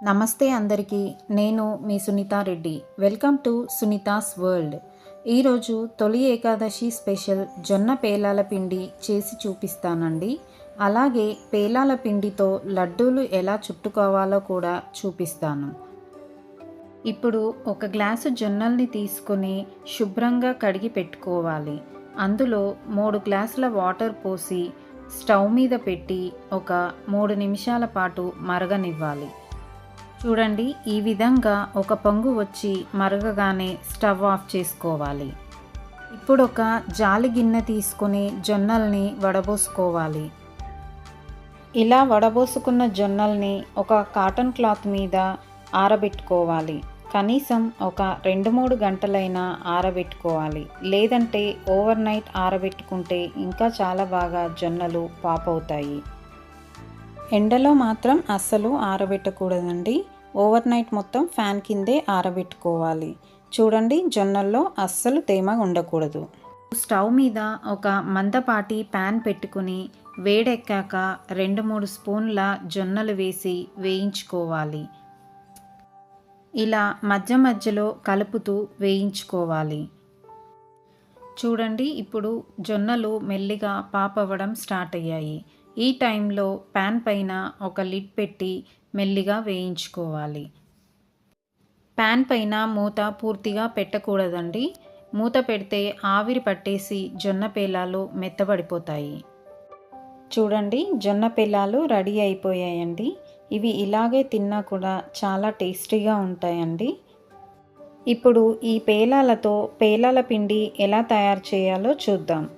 నమస్తే అందరికీ నేను మీ Sunitha Reddy. Welcome to Sunitha's world. ఈరోజు తొలి ఏకాదశి స్పెషల్ జొన్న పేలాల పిండి చేసి చూపిస్తానండి. అలాగే పేలాల పిండితో లడ్డూలు ఎలా చుట్టుకోవాలో కూడా చూపిస్తాను. ఇప్పుడు ఒక గ్లాసు జొన్నల్ని తీసుకొని శుభ్రంగా కడిగి పెట్టుకోవాలి. అందులో మూడు గ్లాసుల వాటర్ పోసి స్టవ్ మీద పెట్టి ఒక మూడు నిమిషాల పాటు మరగనివ్వాలి. చూడండి ఈ విధంగా ఒక పొంగు వచ్చి మరగగానే స్టవ్ ఆఫ్ చేసుకోవాలి. ఇప్పుడు ఒక జాలి గిన్నె తీసుకుని జొన్నల్ని వడబోసుకోవాలి. ఇలా వడబోసుకున్న జొన్నల్ని ఒక కాటన్ క్లాత్ మీద ఆరబెట్టుకోవాలి. కనీసం ఒక రెండు మూడు గంటలైనా ఆరబెట్టుకోవాలి. లేదంటే ఓవర్ నైట్ ఆరబెట్టుకుంటే ఇంకా చాలా బాగా జొన్నలు పాపవుతాయి. ఎండలో మాత్రం అస్సలు ఆరబెట్టకూడదండి. ఓవర్ నైట్ మొత్తం ఫ్యాన్ కిందే ఆరబెట్టుకోవాలి. చూడండి జొన్నల్లో అస్సలు తేమ ఉండకూడదు. స్టవ్ మీద ఒక మందపాటి ప్యాన్ పెట్టుకుని వేడెక్కాక రెండు మూడు స్పూన్ల జొన్నలు వేసి వేయించుకోవాలి. ఇలా మధ్య మధ్యలో కలుపుతూ వేయించుకోవాలి. చూడండి ఇప్పుడు జొన్నలు మెల్లిగా పాపవ్వడం స్టార్ట్ అయ్యాయి. ఈ టైంలో ప్యాన్ పైన ఒక లిడ్ పెట్టి మెల్లిగా వేయించుకోవాలి. ప్యాన్ పైన మూత పూర్తిగా పెట్టకూడదండి. మూత పెడితే ఆవిరి పట్టేసి జొన్న పేలాలు మెత్తబడిపోతాయి. చూడండి జొన్న పిల్లాలు రెడీ అయిపోయాయండి. ఇవి ఇలాగే తిన్నా కూడా చాలా టేస్టీగా ఉంటాయండి. ఇప్పుడు ఈ పేలాలతో పేలాల పిండి ఎలా తయారు చేయాలో చూద్దాం.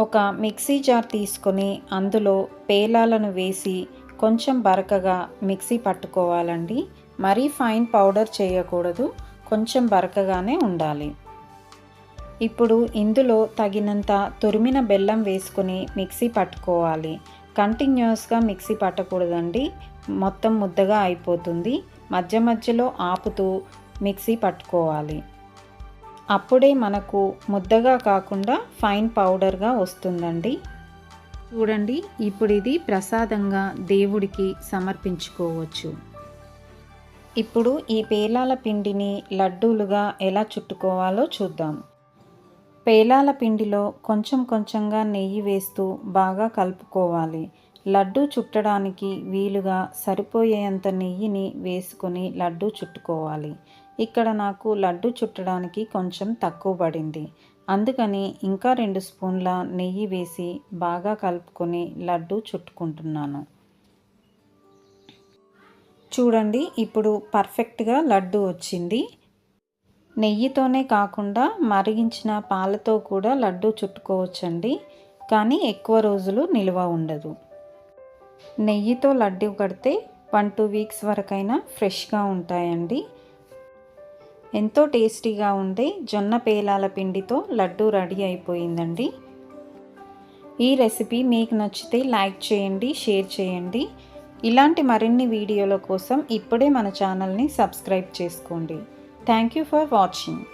ఒక మిక్సీ జార్ తీసుకొని అందులో పేలాలను వేసి కొంచెం బరకగా మిక్సీ పట్టుకోవాలండి. మరీ ఫైన్ పౌడర్ చేయకూడదు కొంచెం బరకగానే ఉండాలి. ఇప్పుడు ఇందులో తగినంత తురిమిన బెల్లం వేసుకొని మిక్సీ పట్టుకోవాలి. కంటిన్యూస్గా మిక్సీ పట్టకూడదండి. మొత్తం ముద్దగా అయిపోతుంది. మధ్య మధ్యలో ఆపుతూ మిక్సీ పట్టుకోవాలి. అప్పుడే మనకు ముద్దగా కాకుండా ఫైన్ పౌడర్గా వస్తుందండి. చూడండి ఇప్పుడు ఇది ప్రసాదంగా దేవుడికి సమర్పించుకోవచ్చు. ఇప్పుడు ఈ పేలాల పిండిని లడ్డూలుగా ఎలా చుట్టుకోవాలో చూద్దాం. పేలాల పిండిలో కొంచెం కొంచెంగా నెయ్యి వేస్తూ బాగా కలుపుకోవాలి. లడ్డూ చుట్టడానికి వీలుగా సరిపోయేంత నెయ్యిని వేసుకొని లడ్డూ చుట్టుకోవాలి. ఇక్కడ నాకు లడ్డు చుట్టడానికి కొంచెం తక్కువ పడింది. అందుకని ఇంకా రెండు స్పూన్ల నెయ్యి వేసి బాగా కలుపుకొని లడ్డు చుట్టుకుంటున్నాను. చూడండి ఇప్పుడు పర్ఫెక్ట్గా లడ్డు వచ్చింది. నెయ్యితోనే కాకుండా మరిగించిన పాలతో కూడా లడ్డు చుట్టుకోవచ్చండి కానీ ఎక్కువ రోజులు నిల్వ ఉండదు. నెయ్యితో లడ్డు కడితే వన్ టూ వీక్స్ వరకైనా ఫ్రెష్గా ఉంటాయండి. ఎంతో టేస్టీగా ఉండే జొన్న పేలాల పిండితో లడ్డు రెడీ అయిపోయిందండి. ఈ రెసిపీ మీకు నచ్చితే లైక్ చేయండి షేర్ చేయండి. ఇలాంటి మరిన్ని వీడియోల కోసం ఇప్పుడే మన ఛానల్ని సబ్స్క్రైబ్ చేసుకోండి. Thank you for watching.